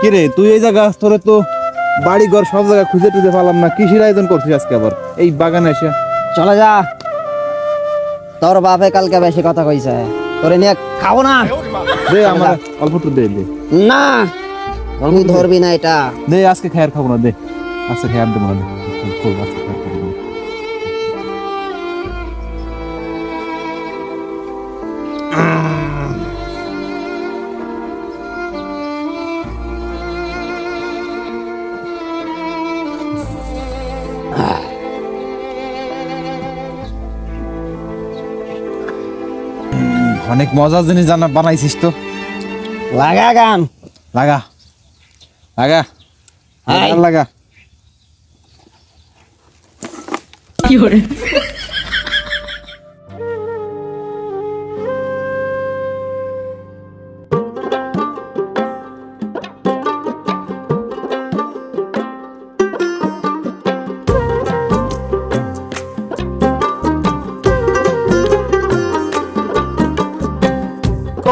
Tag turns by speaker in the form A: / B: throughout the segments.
A: কি রে তুই এই জায়গা তোরে তো বাড়ি ঘর সব জায়গা খুঁজে টুজে পালাম না কৃষির আয়োজন করছিস আজকে আবার? এই বাগানে এসে।
B: চলে যা। তোর বাপে কালকে বেশি কথা কইছে। তোরে নিয়ে খাব না।
A: দে আমার অল্প একটু দে দে।
B: না আমি ধরবি না এটা।
A: দে আজকে খায়ার খাব না দে। আজকে খায়ার দেবো না দে। অনেক মজার জিনিস জানা বানাইছিস তো।
B: লাগা গান।
A: লাগা। লাগা। লাগা। কি লাগা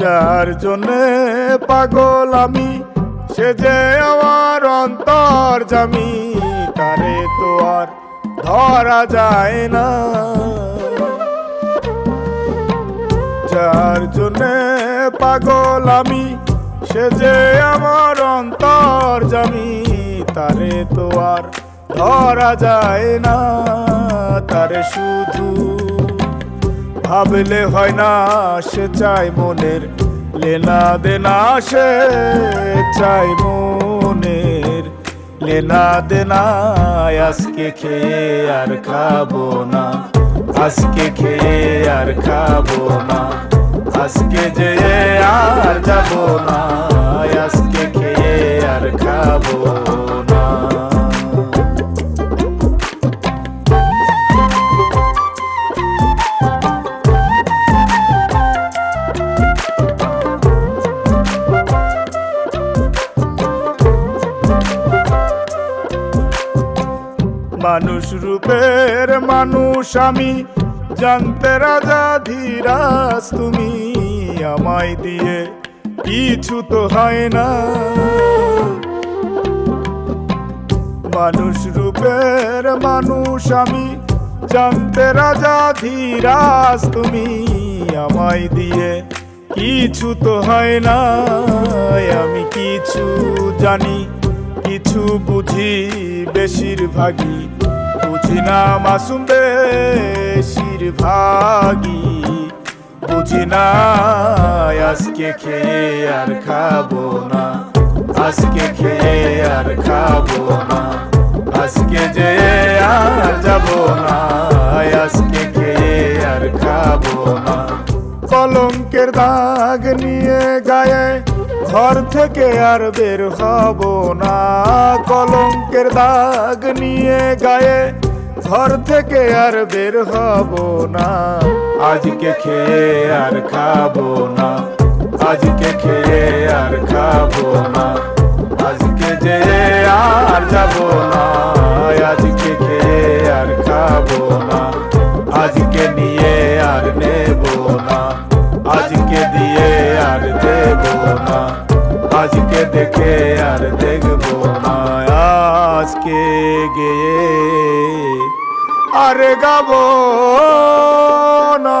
C: যার জন্যে পাগল আমি। সে যে আমার অন্তর জামি, তারে তো আর ধরা যায় না। যার জন্যে পাগল আমি, সে যে আমার অন্তর জামি, তারে তো আর ধরা যায় না। তারে শুধু ভাবলে হয় না, সে চাই মনের লেনা দেনা, সে চাই মনের লেনা দেনা। আজকে খেয়ে আর খাব না, আজকে খেয়ে আর খাব না, আজকে যে আর যাব না মানুষ রূপের মানুষ আমি। জানতে রাজা ধীরাজ, তুমি আমায় দিয়ে কিছু তো হয় না। মানুষ রূপের মানুষ আমি। জানতে রাজা ধীরাজ, তুমি আমায় দিয়ে কিছু তো হয় না। আমি কিছু জানি কিছু বুঝি বেশিরভাগই। বুঝি না মাসুম বেশিরভাগই। বুঝি না আজকে খেয়ে আর খাব না। আজকে খেয়ে আর খাব না। আজকে যে আর যাব না। আজকে খেয়ে আর খাব না। কলঙ্কের দাগ নিয়ে ঘর থেকে আর বের হব না। কলঙ্কের দাগ নিয়ে গায়ে ঘর থেকে আর বের হব না। আজকে খেয়ে আর খাব না। আজকে খেয়ে আর খাব না। আজকে যে আর যাব না। আজকে খেয়ে আর খাব না। আজকে নিয়ে আর নেব না। আজকে দিয়ে আর দেব না। আজকে দেখে আর দেখব না। আজকে গিয়ে আর গাবো না।